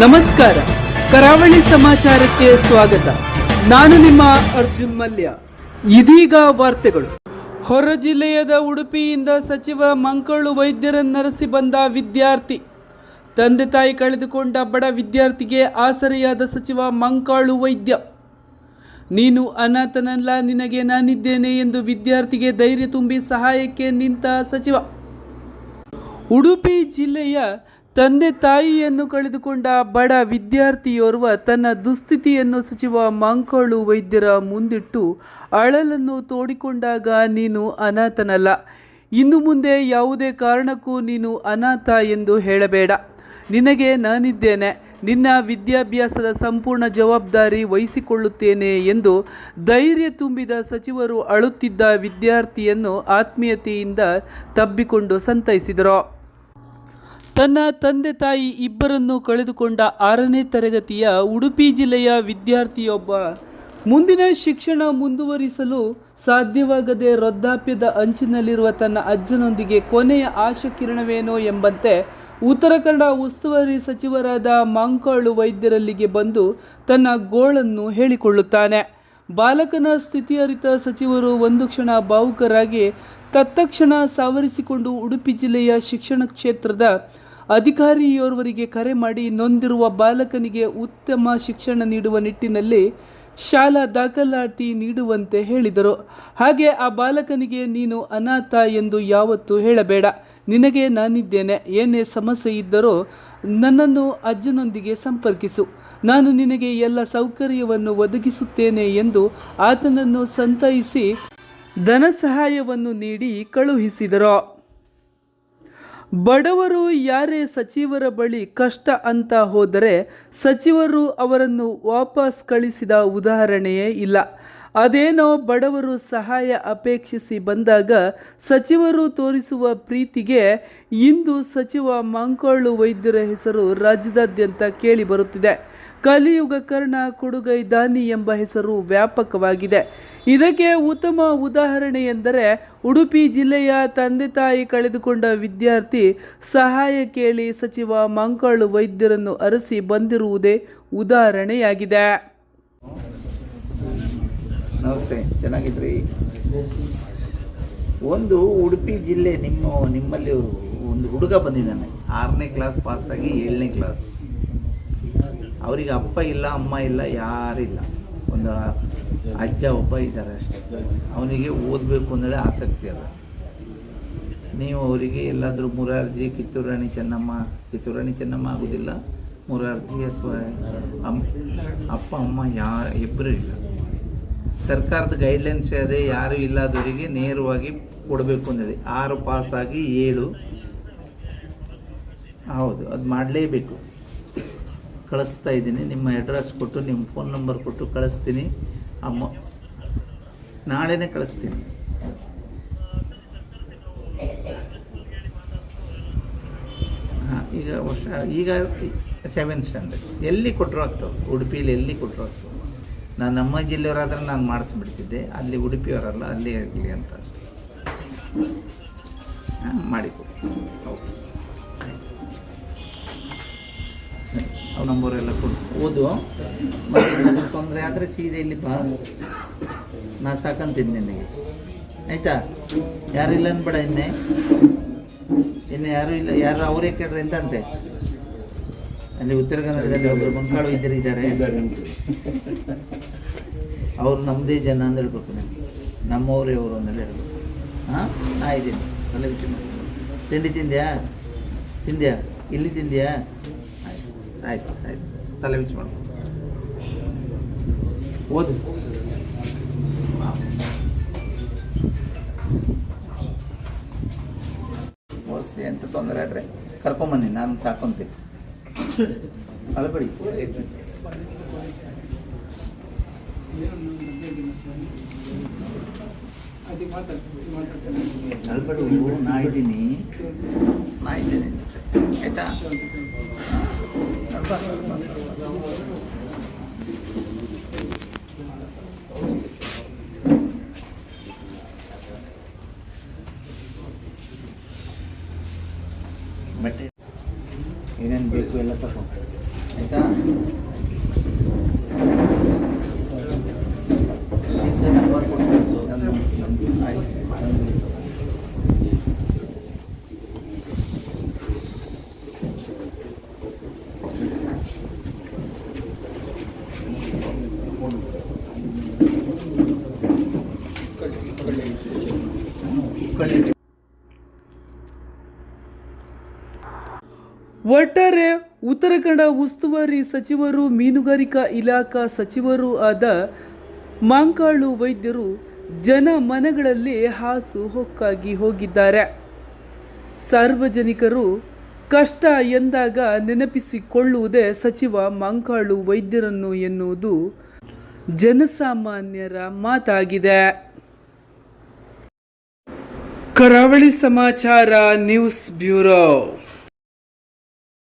ನಮಸ್ಕಾರ. ಕರಾವಳಿ ಸಮಾಚಾರಕ್ಕೆ ಸ್ವಾಗತ. ನಾನು ನಿಮ್ಮ ಅರ್ಜುನ್ ಮಲ್ಯ. ಇದೀಗ ವಾರ್ತೆಗಳು. ಹೊರ ಜಿಲ್ಲೆಯದ ಉಡುಪಿಯಿಂದ ಸಚಿವ ಮಂಕಳು ವೈದ್ಯರನ್ನರಸಿ ಬಂದ ವಿದ್ಯಾರ್ಥಿ. ತಂದೆ ತಾಯಿ ಕಳೆದುಕೊಂಡ ಬಡ ವಿದ್ಯಾರ್ಥಿಗೆ ಆಸರೆಯಾದ ಸಚಿವ ಮಂಕಾಳು ವೈದ್ಯ. ನೀನು ಅನಾಥನಲ್ಲ, ನಿನಗೆ ನಾನಿದ್ದೇನೆ ಎಂದು ವಿದ್ಯಾರ್ಥಿಗೆ ಧೈರ್ಯ ತುಂಬಿ ಸಹಾಯಕ್ಕೆ ನಿಂತ ಸಚಿವ. ಉಡುಪಿ ಜಿಲ್ಲೆಯ ತಂದೆ ತಾಯಿಯನ್ನು ಕಳೆದುಕೊಂಡ ಬಡ ವಿದ್ಯಾರ್ಥಿಯೋರ್ವ ತನ್ನ ದುಸ್ಥಿತಿಯನ್ನು ಸಚಿವ ಮಂಕೋಳು ವೈದ್ಯರ ಮುಂದಿಟ್ಟು ಅಳಲನ್ನು ತೋಡಿಕೊಂಡಾಗ ನೀನು ಅನಾಥನಲ್ಲ. ಇನ್ನು ಮುಂದೆ ಯಾವುದೇ ಕಾರಣಕ್ಕೂ ನೀನು ಅನಾಥ ಎಂದು ಹೇಳಬೇಡ. ನಿನಗೆ ನಾನಿದ್ದೇನೆ. ನಿನ್ನ ವಿದ್ಯಾಭ್ಯಾಸದ ಸಂಪೂರ್ಣ ಜವಾಬ್ದಾರಿ ವಹಿಸಿಕೊಳ್ಳುತ್ತೇನೆ ಎಂದು ಧೈರ್ಯ ತುಂಬಿದ ಸಚಿವರು ಅಳುತ್ತಿದ್ದ ವಿದ್ಯಾರ್ಥಿಯನ್ನು ಆತ್ಮೀಯತೆಯಿಂದ ತಬ್ಬಿಕೊಂಡು ಸಂತೈಸಿದರು. ತನ್ನ ತಂದೆ ತಾಯಿ ಇಬ್ಬರನ್ನು ಕಳೆದುಕೊಂಡ ಆರನೇ ತರಗತಿಯ ಉಡುಪಿ ಜಿಲ್ಲೆಯ ವಿದ್ಯಾರ್ಥಿಯೊಬ್ಬ. ಮುಂದಿನ ಶಿಕ್ಷಣ ಮುಂದುವರಿಸಲು ಸಾಧ್ಯವಾಗದೆ ವೃದ್ಧಾಪ್ಯದ ಅಂಚಿನಲ್ಲಿರುವ ತನ್ನ ಅಜ್ಜನೊಂದಿಗೆ ಕೊನೆಯ ಆಶಾ ಕಿರಣವೇನೋ ಎಂಬಂತೆ ಉತ್ತರ ಕನ್ನಡ ಉಸ್ತುವಾರಿ ಸಚಿವರಾದ ಮಾಂಕಾಳು ವೈದ್ಯರಲ್ಲಿಗೆ ಬಂದು ತನ್ನ ಗೋಳನ್ನು ಹೇಳಿಕೊಳ್ಳುತ್ತಾನೆ. ಬಾಲಕನ ಸ್ಥಿತಿ ಅರಿತ ಸಚಿವರು ಒಂದು ಕ್ಷಣ ಭಾವುಕರಾಗಿ ತತ್ತಕ್ಷಣ ಸಾವರಿಸಿಕೊಂಡು ಉಡುಪಿ ಜಿಲ್ಲೆಯ ಶಿಕ್ಷಣ ಕ್ಷೇತ್ರದ ಅಧಿಕಾರಿಯೋರ್ವರಿಗೆ ಕರೆ ಮಾಡಿ ನೊಂದಿರುವ ಬಾಲಕನಿಗೆ ಉತ್ತಮ ಶಿಕ್ಷಣ ನೀಡುವ ನಿಟ್ಟಿನಲ್ಲಿ ಶಾಲಾ ದಾಖಲಾತಿ ನೀಡುವಂತೆ ಹೇಳಿದರು. ಹಾಗೆ ಆ ಬಾಲಕನಿಗೆ, ನೀನು ಅನಾಥ ಎಂದು ಯಾವತ್ತೂ ಹೇಳಬೇಡ. ನಿನಗೆ ನಾನಿದ್ದೇನೆ. ಏನೇ ಸಮಸ್ಯೆ ಇದ್ದರೂ ನನ್ನನ್ನು ಅಜ್ಜನೊಂದಿಗೆ ಸಂಪರ್ಕಿಸು. ನಾನು ನಿನಗೆ ಎಲ್ಲ ಸೌಕರ್ಯವನ್ನು ಒದಗಿಸುತ್ತೇನೆ ಎಂದು ಆತನನ್ನು ಸಂತೈಸಿ ಧನ ಸಹಾಯವನ್ನು ನೀಡಿ ಕಳುಹಿಸಿದರು. ಬಡವರು ಯಾರೇ ಸಚಿವರ ಬಳಿ ಕಷ್ಟ ಅಂತ ಹೋದರೆ ಸಚಿವರು ಅವರನ್ನು ವಾಪಸ್ ಕಳಿಸಿದ ಉದಾಹರಣೆಯೇ ಇಲ್ಲ. ಅದೇನೋ ಬಡವರು ಸಹಾಯ ಅಪೇಕ್ಷಿಸಿ ಬಂದಾಗ ಸಚಿವರು ತೋರಿಸುವ ಪ್ರೀತಿಗೆ ಇಂದು ಸಚಿವ ಮಂಕೋಳು ವೈದ್ಯರ ಹೆಸರು ರಾಜ್ಯದಾದ್ಯಂತ ಕೇಳಿ ಬರುತ್ತಿದೆ. ಕಲಿಯುಗ ಕರ್ಣ ಕೊಡುಗೈ ದಾನಿ ಎಂಬ ಹೆಸರು ವ್ಯಾಪಕವಾಗಿದೆ. ಇದಕ್ಕೆ ಉತ್ತಮ ಉದಾಹರಣೆ ಎಂದರೆ ಉಡುಪಿ ಜಿಲ್ಲೆಯ ತಂದೆ ತಾಯಿ ಕಳೆದುಕೊಂಡ ವಿದ್ಯಾರ್ಥಿ ಸಹಾಯ ಕೇಳಿ ಸಚಿವ ಮಂಕಳು ವೈದ್ಯರನ್ನು ಅರಸಿ ಬಂದಿರುವುದೇ ಉದಾಹರಣೆಯಾಗಿದೆ. ನಮಸ್ತೆ, ಚೆನ್ನಾಗಿದ್ರಿ? ಒಂದು ಉಡುಪಿ ಜಿಲ್ಲೆ ನಿಮ್ಮ ನಿಮ್ಮಲ್ಲಿ ಒಂದು ಹುಡುಗ ಬಂದಿದ್ದಾನೆ. ಆರನೇ ಕ್ಲಾಸ್ ಪಾಸಾಗಿ ಏಳನೇ ಕ್ಲಾಸ್ ಅವರಿಗೆ ಅಪ್ಪ ಇಲ್ಲ, ಅಮ್ಮ ಇಲ್ಲ ಯಾರಿಲ್ಲ ಒಂದು ಅಜ್ಜ ಒಬ್ಬ ಇದ್ದಾರೆ ಅಷ್ಟೇ. ಅವನಿಗೆ ಓದಬೇಕು ಅಂದೇಳಿ ಆಸಕ್ತಿ ಅದ. ನೀವು ಅವರಿಗೆ ಎಲ್ಲಾದರೂ ಮುರಾರ್ಜಿ ಕಿತ್ತೂರು ರಾಣಿ ಚೆನ್ನಮ್ಮ ಕಿತ್ತೂರು ರಾಣಿ ಚೆನ್ನಮ್ಮ ಆಗೋದಿಲ್ಲ. ಮುರಾರ್ಜಿ ಅಥವಾ ಅಮ್ಮ, ಅಪ್ಪ, ಅಮ್ಮ ಯಾರು ಇಬ್ಬರೂ ಇಲ್ಲ. ಸರ್ಕಾರದ ಗೈಡ್ಲೈನ್ಸ್ ಅದೇ, ಯಾರು ಇಲ್ಲದವರಿಗೆ ನೇರವಾಗಿ ಕೊಡಬೇಕು ಅಂದೇಳಿ ಆರು ಪಾಸಾಗಿ ಏಳು. ಹೌದು, ಅದು ಮಾಡಲೇಬೇಕು. ಕಳಿಸ್ತಾ ಇದ್ದೀನಿ. ನಿಮ್ಮ ಅಡ್ರೆಸ್ ಕೊಟ್ಟು, ನಿಮ್ಮ ಫೋನ್ ನಂಬರ್ ಕೊಟ್ಟು ಕಳಿಸ್ತೀನಿ. ಅಮ್ಮ ನಾಳೆನೇ ಕಳಿಸ್ತೀನಿ. ಹಾಂ, ಈಗ ವರ್ಷ ಈಗ ಸೆವೆನ್ ಸ್ಟ್ಯಾಂಡರ್ಡ್ ಎಲ್ಲಿ ಕೊಟ್ಟರು ಆಗ್ತವೆ? ಉಡುಪಿಲಿ ಎಲ್ಲಿ ಕೊಟ್ಟರು ಆಗ್ತವೆ? ನಾನು ನಮ್ಮ ಜಿಲ್ಲೆಯವರಾದ್ರೆ ನಾನು ಮಾಡಿಸ್ಬಿಡ್ತಿದ್ದೆ. ಅಲ್ಲಿ ಉಡುಪಿಯವರಲ್ಲ, ಅಲ್ಲಿ ಇರಲಿ ಅಂತ ಅಷ್ಟೇ. ಹಾಂ, ಮಾಡಿಕೊಡಿ. ಓಕೆ. ನಂಬರ್ ಎಲ್ಲ ಕೊಡು. ಓದು. ಮತ್ತೆ ತೊಂದರೆ ಆದರೆ ಸೀದೆ ಇಲ್ಲಿ ಬಾ. ನಾ ಸಾಕಂತೀನಿ ನಿನಗೆ. ಯಾರು ಇಲ್ಲ ಅನ್ಬೇಡ ಇನ್ನೇ. ಇನ್ನು ಯಾರು ಇಲ್ಲ, ಯಾರು ಅವರೇ ಕೇಳ್ರಿ ಅಂತ ಅಂತೆ ಅಲ್ಲಿ ಉತ್ತರ ಕನ್ನಡದಲ್ಲಿ ಒಬ್ಬರು ಬಂಕಾಳು ಇದ್ದರು ಇದ್ದಾರೆ. ಅವ್ರು ನಮ್ಮದೇ ಜನ ಅಂತ ಹೇಳ್ಬೇಕು ನನಗೆ ನಮ್ಮವರೇ ಅವರು ಅಂದೇಳಿ ಹೇಳ್ಬೇಕು. ಹಾಂ? ನಾ ಇದ್ದೀನಿ. ತಲೆ ಬಿಚ್ಚು. ತಿಂಡಿ ತಿಂದ್ಯಾ? ತಿಂದ್ಯಾ? ಇಲ್ಲಿ ತಿಂದ್ಯಾ? ಆಯ್ತು ಆಯ್ತು. ತಲೆ ಬಿಚ್ಚು ಮಾಡು. ಓದು. ಓದಿಸಿ, ಎಂತ ತೊಂದರೆ ಆದರೆ ಕರ್ಕೊಂಬನ್ನಿ, ನಾನು ಸಾಕೊಂತೀನಿ. ಅಳಬೇಡಿ ಅಳ್ಬೇಡಿ ನಾ ಇದ್ದೀನಿ. ನಾ ಇದ್ದೀನಿ. ಆಯ್ತಾ? I'm ಒಟ್ಟಾರೆ ಉತ್ತರ ಕನ್ನಡ ಉಸ್ತುವಾರಿ ಸಚಿವರು, ಮೀನುಗಾರಿಕಾ ಇಲಾಖಾ ಸಚಿವರು ಆದ ಮಾಂಕಾಳು ವೈದ್ಯರು ಜನ ಮನಗಳಲ್ಲಿ ಹಾಸು ಹೊಕ್ಕಾಗಿ ಹೋಗಿದ್ದಾರೆ. ಸಾರ್ವಜನಿಕರು ಕಷ್ಟ ಎಂದಾಗ ನೆನಪಿಸಿಕೊಳ್ಳುವುದೇ ಸಚಿವ ಮಾಂಕಾಳು ವೈದ್ಯರನ್ನು ಎನ್ನುವುದು ಜನಸಾಮಾನ್ಯರ ಮಾತಾಗಿದೆ. ಕರಾವಳಿ ಸಮಾಚಾರ, ನ್ಯೂಸ್ ಬ್ಯೂರೋ.